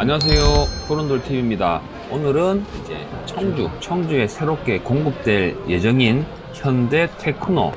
안녕하세요. 코론돌TV입니다. 오늘은 이제 청주, 청주에 새롭게 공급될 예정인 현대 테크노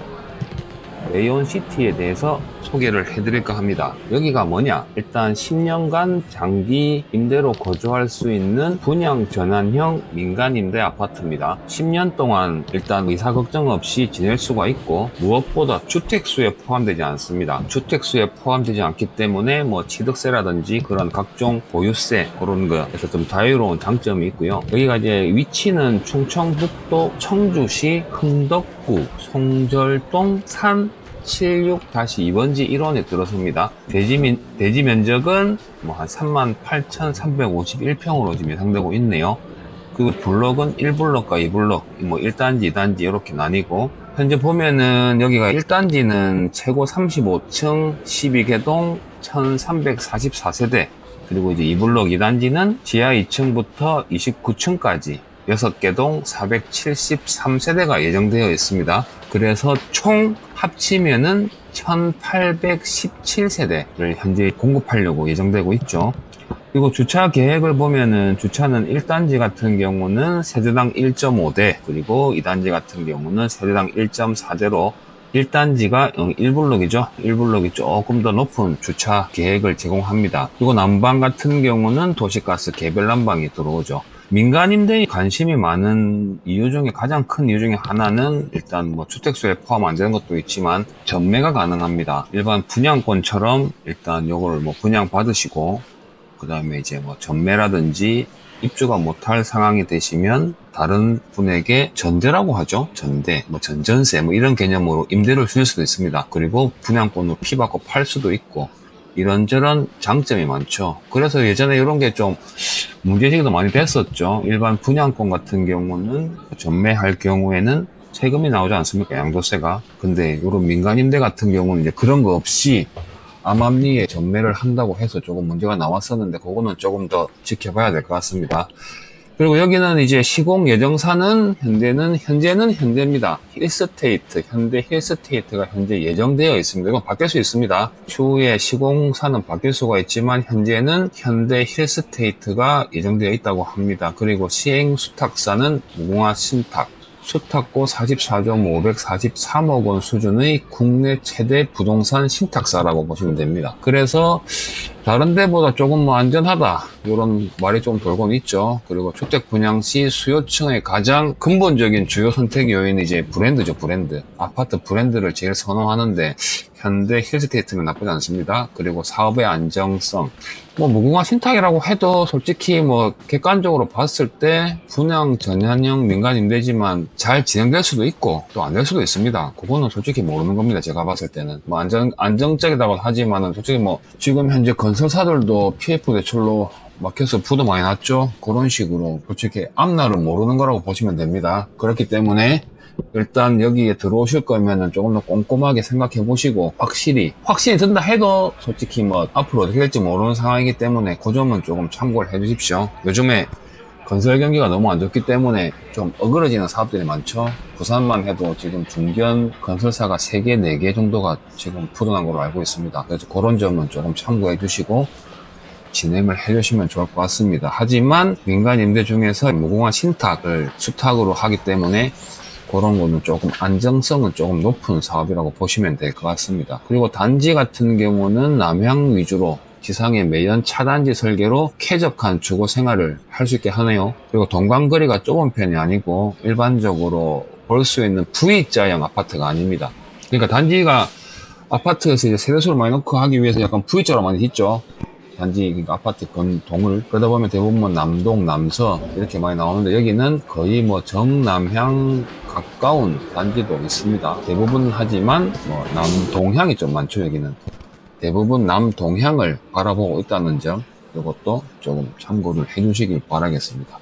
레이온 시티에 대해서 소개를 해드릴까 합니다. 여기가 뭐냐? 일단 10년간 장기 임대로 거주할 수 있는 분양 전환형 민간 임대 아파트입니다. 10년 동안 일단 이사 걱정 없이 지낼 수가 있고 무엇보다 주택수에 포함되지 않습니다. 주택수에 포함되지 않기 때문에 뭐 취득세라든지 그런 각종 보유세 그런 거에서 좀 자유로운 장점이 있고요. 여기가 이제 위치는 충청북도 청주시 흥덕구 송절동 산 76-2번지 1원에 들어섭니다. 대지, 면, 대지 면적은 뭐 한 38,351평으로 지금 예상되고 있네요. 그리고 블록은 1블록과 2블록, 뭐 1단지, 2단지 이렇게 나뉘고 현재 보면은 여기가 1단지는 최고 35층 12개동 1344세대 그리고 이제 2블록 2단지는 지하 2층부터 29층까지 6개 동 473세대가 예정되어 있습니다. 그래서 총 합치면은 1817세대를 현재 공급하려고 예정되고 있죠. 그리고 주차 계획을 보면은 주차는 1단지 같은 경우는 세대당 1.5대 그리고 2단지 같은 경우는 세대당 1.4대로 1단지가 1블록이죠. 1블록이 조금 더 높은 주차 계획을 제공합니다. 그리고 난방 같은 경우는 도시가스 개별 난방이 들어오죠. 민간 임대에 관심이 많은 이유 중에 가장 큰 이유 중에 하나는 일단 뭐 주택수에 포함 안 되는 것도 있지만 전매가 가능합니다. 일반 분양권처럼 일단 요거를 뭐 분양 받으시고 그 다음에 이제 뭐 전매라든지 입주가 못할 상황이 되시면 다른 분에게 전대라고 하죠. 전대, 뭐 전전세, 뭐 이런 개념으로 임대를 줄 수도 있습니다. 그리고 분양권으로 피받고 팔 수도 있고 이런저런 장점이 많죠. 그래서 예전에 이런 게 좀 문제제기도 많이 됐었죠. 일반 분양권 같은 경우는 전매할 경우에는 세금이 나오지 않습니까? 양도세가. 근데 이런 민간 임대 같은 경우는 이제 그런 거 없이 암암리에 전매를 한다고 해서 조금 문제가 나왔었는데 그거는 조금 더 지켜봐야 될 것 같습니다. 그리고 여기는 이제 시공 예정사는 현대는 현재는 현대입니다. 힐스테이트 현대 힐스테이트가 현재 예정되어 있습니다. 이건 바뀔 수 있습니다. 추후에 시공사는 바뀔 수가 있지만 현재는 현대 힐스테이트가 예정되어 있다고 합니다. 그리고 시행 수탁사는 무궁화 신탁 수탁고 44조 543억 원 수준의 국내 최대 부동산 신탁사라고 보시면 됩니다. 그래서 다른 데보다 조금 뭐 안전하다 이런 말이 좀 돌곤 있죠. 그리고 주택 분양 시 수요층의 가장 근본적인 주요 선택 요인이 이제 브랜드죠, 브랜드. 아파트 브랜드를 제일 선호하는데 현대 힐스테이트는 나쁘지 않습니다. 그리고 사업의 안정성. 뭐 무궁화 신탁이라고 해도 솔직히 뭐 객관적으로 봤을 때 분양 전환형 민간 임대지만 잘 진행될 수도 있고 또 안 될 수도 있습니다. 그거는 솔직히 모르는 겁니다. 제가 봤을 때는 뭐 안정 안정적이라고 하지만은 솔직히 뭐 지금 현재 건 설사들도 PF 대출로 막혀서 부도 많이 났죠. 그런 식으로 솔직히 앞날을 모르는 거라고 보시면 됩니다. 그렇기 때문에 일단 여기에 들어오실 거면은 조금 더 꼼꼼하게 생각해 보시고 확실히 확신이 든다 해도 솔직히 뭐 앞으로 어떻게 될지 모르는 상황이기 때문에 그 점은 조금 참고를 해 주십시오. 요즘에 건설 경기가 너무 안 좋기 때문에 좀 어그러지는 사업들이 많죠. 부산만 해도 지금 중견 건설사가 3개, 4개 정도가 지금 부도난 걸로 알고 있습니다. 그래서 그런 점은 조금 참고해 주시고 진행을 해주시면 좋을 것 같습니다. 하지만 민간 임대 중에서 무궁화 신탁을 수탁으로 하기 때문에 그런 거는 조금 안정성은 조금 높은 사업이라고 보시면 될 것 같습니다. 그리고 단지 같은 경우는 남향 위주로 지상의 매연 차단지 설계로 쾌적한 주거 생활을 할 수 있게 하네요. 그리고 동광거리가 좁은 편이 아니고 일반적으로 볼 수 있는 V자형 아파트가 아닙니다. 그러니까 단지가 아파트에서 이제 세대수를 많이 넣고 하기 위해서 약간 V자로 많이 짓죠. 단지 그러니까 아파트 건 동을 그러다 보면 대부분 뭐 남동, 남서 이렇게 많이 나오는데 여기는 거의 뭐 정남향 가까운 단지도 있습니다. 대부분 하지만 뭐 남동향이 좀 많죠 여기는. 대부분 남동향을 바라보고 있다는 점 이것도 조금 참고를 해주시길 바라겠습니다.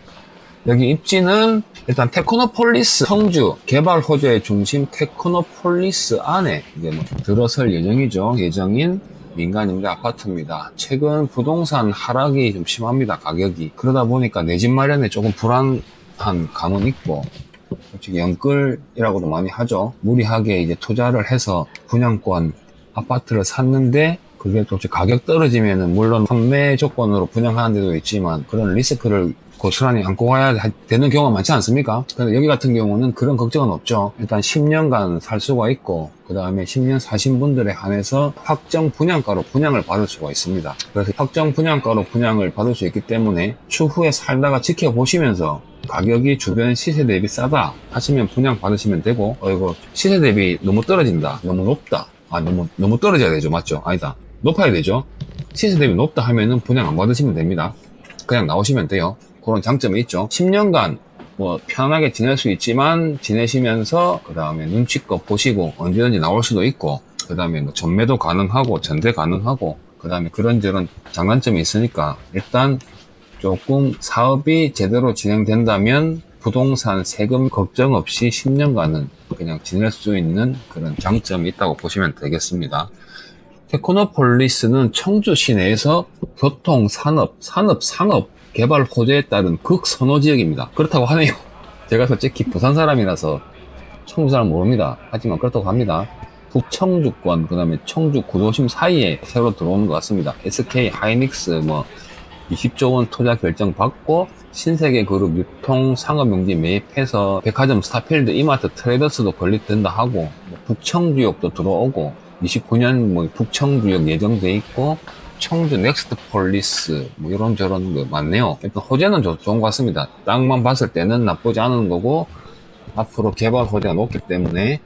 여기 입지는 일단 테크노폴리스 청주 개발 호재의 중심 테크노폴리스 안에 이제 뭐 들어설 예정이죠. 예정인 민간 임대 아파트입니다. 최근 부동산 하락이 좀 심합니다. 가격이 그러다 보니까 내 집 마련에 조금 불안한 감은 있고 솔직히 연끌이라고도 많이 하죠. 무리하게 이제 투자를 해서 분양권 아파트를 샀는데 그게 또 가격 떨어지면은 물론 판매 조건으로 분양하는 데도 있지만 그런 리스크를 고스란히 안고 가야 되는 경우가 많지 않습니까? 근데 여기 같은 경우는 그런 걱정은 없죠. 일단 10년간 살 수가 있고, 그 다음에 10년 사신 분들에 한해서 확정 분양가로 분양을 받을 수가 있습니다. 그래서 확정 분양가로 분양을 받을 수 있기 때문에 추후에 살다가 지켜보시면서 가격이 주변 시세 대비 싸다 하시면 분양 받으시면 되고, 어, 이거 시세 대비 너무 떨어진다, 너무 높다. 아, 너무, 너무 떨어져야 되죠. 맞죠? 아니다. 높아야 되죠. 시세 대비 높다 하면은 분양 안 받으시면 됩니다. 그냥 나오시면 돼요. 그런 장점이 있죠. 10년간 뭐 편하게 지낼 수 있지만 지내시면서 그 다음에 눈치껏 보시고 언제든지 나올 수도 있고 그 다음에 뭐 전매도 가능하고 전대 가능하고 그 다음에 그런저런 장단점이 있으니까 일단 조금 사업이 제대로 진행된다면 부동산 세금 걱정 없이 10년간은 그냥 지낼 수 있는 그런 장점이 있다고 보시면 되겠습니다. 테크노폴리스는 청주 시내에서 교통, 산업, 산업, 상업 개발 호재에 따른 극선호 지역입니다. 그렇다고 하네요. 제가 솔직히 부산 사람이라서 청주 사람 모릅니다. 하지만 그렇다고 합니다. 북청주권, 그 다음에 청주 구도심 사이에 새로 들어오는 것 같습니다. SK 하이닉스 뭐 20조 원 투자 결정 받고 신세계 그룹 유통 상업용지 매입해서 백화점 스타필드 이마트 트레이더스도 건립된다 하고 뭐 북청주역도 들어오고 29년 뭐 북청주역 예정돼 있고 청주 넥스트 폴리스 뭐 이런저런 거 많네요. 일단 호재는 좋- 좋은 것 같습니다. 땅만 봤을 때는 나쁘지 않은 거고 앞으로 개발 호재가 높기 때문에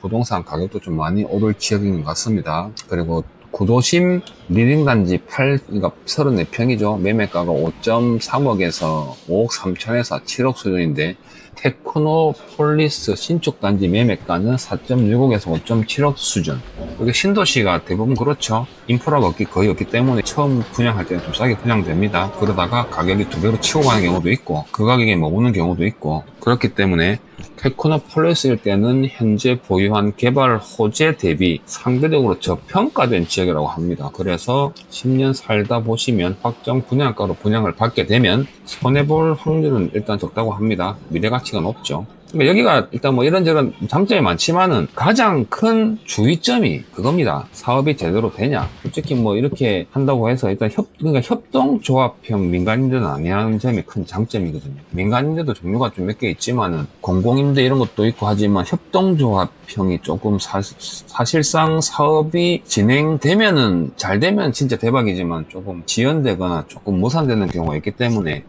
부동산 가격도 좀 많이 오를 지역인 것 같습니다. 그리고 구도심 리딩단지 8, 그러니까 34평이죠. 매매가가 5.3억에서 5억 3천에서 7억 수준인데, 테크노폴리스 신축 단지 매매가는 4.6억에서 5.7억 수준. 이게 신도시가 대부분 그렇죠. 인프라가 없기, 거의 없기 때문에 처음 분양할 때는 좀 싸게 분양됩니다. 그러다가 가격이 두 배로 치고 가는 경우도 있고, 그 가격에 머무는 경우도 있고, 그렇기 때문에 테크노 폴리스일 때는 현재 보유한 개발 호재 대비 상대적으로 저평가된 지역이라고 합니다. 그래서 10년 살다 보시면 확정 분양가로 분양을 받게 되면 손해볼 확률은 일단 적다고 합니다. 미래 가치가 높죠. 그러니까 여기가 일단 뭐 이런저런 장점이 많지만은 가장 큰 주의점이 그겁니다. 사업이 제대로 되냐. 솔직히 뭐 이렇게 한다고 해서 일단 협, 그러니까 협동조합형 민간임대는 아니라는 점이 큰 장점이거든요. 민간임대도 종류가 좀 몇 개 있지만은 공공임대 이런 것도 있고 하지만 협동조합형이 조금 사, 사실상 사업이 진행되면은 잘 되면 진짜 대박이지만 조금 지연되거나 조금 무산되는 경우가 있기 때문에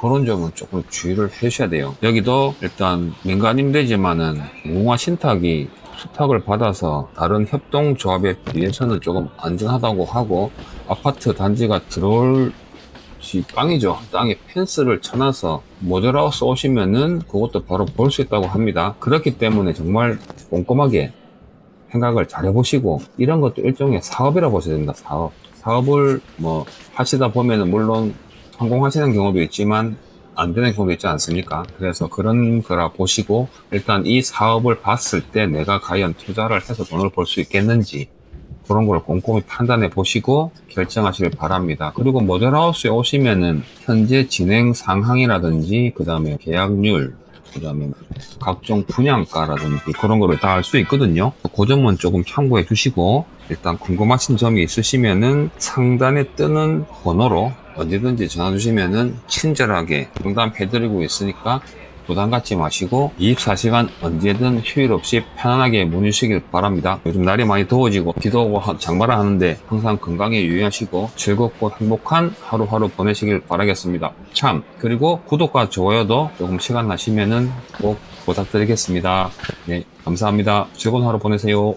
그런 점은 조금 주의를 해주셔야 돼요. 여기도 일단 민간임대지만은 무궁화 신탁이 수탁을 받아서 다른 협동조합에 비해서는 조금 안전하다고 하고 아파트 단지가 들어올 시 땅이죠. 땅에 펜스를 쳐놔서 모델하우스 오시면은 그것도 바로 볼 수 있다고 합니다. 그렇기 때문에 정말 꼼꼼하게 생각을 잘 해보시고 이런 것도 일종의 사업이라 보셔야 된다. 사업. 사업을 뭐 하시다 보면은 물론 성공하시는 경우도 있지만 안 되는 경우도 있지 않습니까? 그래서 그런 거라 보시고 일단 이 사업을 봤을 때 내가 과연 투자를 해서 돈을 벌 수 있겠는지 그런 걸 꼼꼼히 판단해 보시고 결정하시길 바랍니다. 그리고 모델하우스에 오시면은 현재 진행 상황이라든지 그 다음에 계약률 그 다음에 각종 분양가라든지 그런 거를 다 알 수 있거든요. 그 점은 조금 참고해 주시고 일단 궁금하신 점이 있으시면은 상단에 뜨는 번호로 언제든지 전화 주시면은 친절하게 응답해드리고 있으니까 부담 갖지 마시고 24시간 언제든 휴일 없이 편안하게 문의 주시길 바랍니다. 요즘 날이 많이 더워지고 비도 오고 하- 장마를 하는데 항상 건강에 유의하시고 즐겁고 행복한 하루하루 보내시길 바라겠습니다. 참 그리고 구독과 좋아요도 조금 시간 나시면은 꼭 부탁드리겠습니다. 네 감사합니다. 즐거운 하루 보내세요.